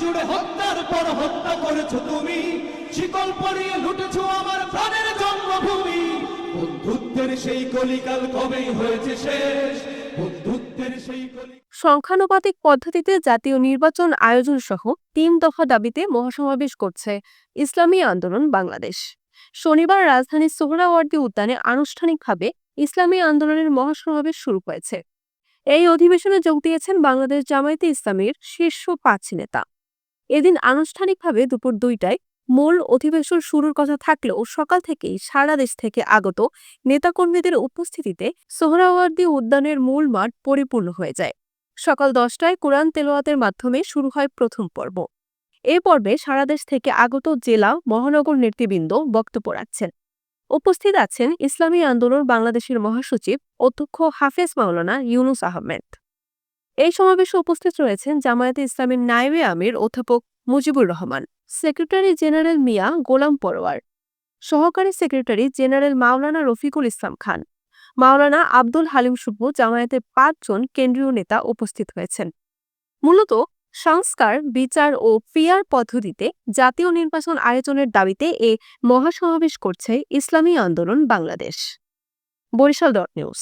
জুড়ে হত্যার পর হত্যা করেছ তুমি। শিকল পরিয়ে লুটেছো আমার প্রাণের জন্মভূমি। বন্ধুত্বের সেই কলিকাল কবেই হয়েছে শেষ? বন্ধুত্বের সেই সংখ্যানুপাতিক পদ্ধতিতে জাতীয় নির্বাচন আয়োজন সহ তিন দফা দাবিতে মহাসমাবেশ করছে ইসলামী আন্দোলন বাংলাদেশ। শনিবার রাজধানীর সোহরাওয়ার্দী উদ্যানে আনুষ্ঠানিকভাবে ইসলামী আন্দোলনের মহাসমাবেশ শুরু হয়েছে। এই অধিবেশনে যোগ দিয়েছেন বাংলাদেশ জামায়াতে ইসলামীর শীর্ষ পাঁচ নেতা। এদিন আনুষ্ঠানিকভাবে দুপুর দুইটায় মূল অধিবেশন শুরুর কথা থাকলেও সকাল থেকেই সারা দেশ থেকে আগত নেতাকর্মীদের উপস্থিতিতে সোহরাওয়ার্দী উদ্যানের মূল মাঠ পরিপূর্ণ হয়ে যায়। সকাল দশটায় কোরআন তেলোয়াতের মাধ্যমে শুরু হয় প্রথম পর্ব। এ পর্বে সারা দেশ থেকে আগত জেলা, মহানগর নেতৃবৃন্দ বক্তব্য রাখছেন। উপস্থিত আছেন ইসলামী আন্দোলন বাংলাদেশের মহাসচিব অধ্যক্ষ হাফেজ মাওলানা ইউনুস আহমেদ। এই সমাবেশে উপস্থিত রয়েছেন জামায়াতে ইসলামের নাইবে আমির, অধ্যাপক মুজিবুর রহমান, সেক্রেটারি জেনারেল মিয়া গোলাম পরোয়ার, সহকারী সেক্রেটারি জেনারেল মাওলানা রফিকুল ইসলাম খান, মাওলানা আব্দুল হালিম শুভ জামায়াতের পাঁচজন কেন্দ্রীয় নেতা উপস্থিত হয়েছেন। মূলত সংস্কার, বিচার ও পিয়ার পদ্ধতিতে জাতীয় নির্বাচন আয়োজনের দাবিতে এ মহাসমাবেশ করছে ইসলামী আন্দোলন বাংলাদেশ। Barishal dot news.